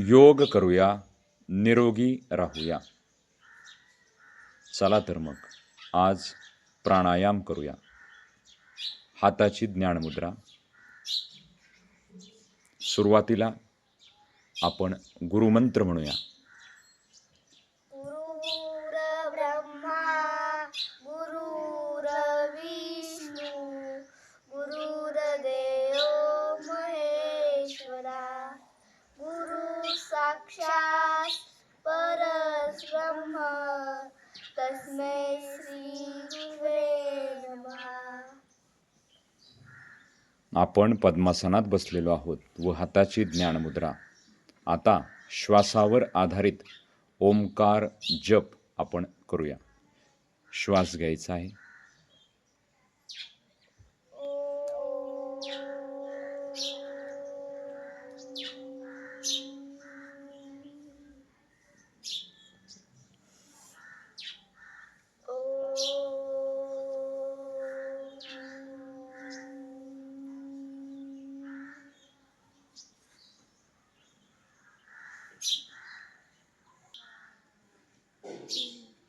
योग करूया निरोगी राहूया. चला तर मग आज प्राणायाम करूया. हाताची ज्ञानमुद्रा. सुरुवातीला आपण गुरुमंत्र म्हणूया. परब्रह्म तस्मै श्री गुरुवे आपण पद्मासनात बसलेलो आहोत व हाताची ज्ञानमुद्रा. आता श्वासावर आधारित ओंकार जप आपण करूया. श्वास घ्यायचा आहे.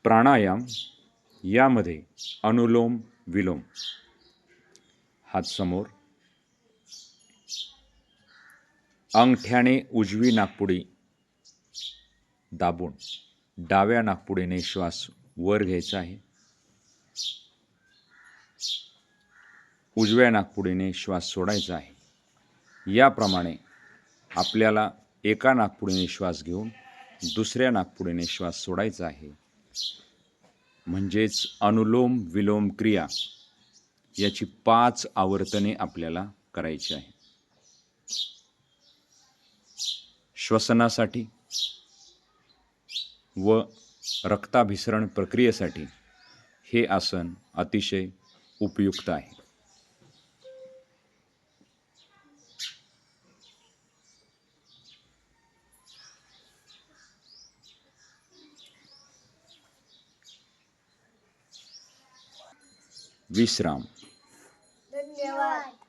प्राणायाम यामध्ये अनुलोम विलोम. हात समोर. अंगठ्याने उजवी नागपुडी दाबून. डाव्या नागपुडीने श्वास वर घ्यायचा आहे. उजव्या नागपुडीने श्वास सोडायचा आहे. याप्रमाणे आपल्याला एका नागपुडीने श्वास घेऊन दुसऱ्या नागपुडीने श्वास सोडायचा आहे. म्हणजेच अनुलोम विलोम क्रिया याची पाच आवर्तने आपल्याला करायची आहे. श्वसनासाठी व रक्ताभिसरण प्रक्रियेसाठी हे आसन अतिशय उपयुक्त आहे. વિશ્રામ ધન્યવાદ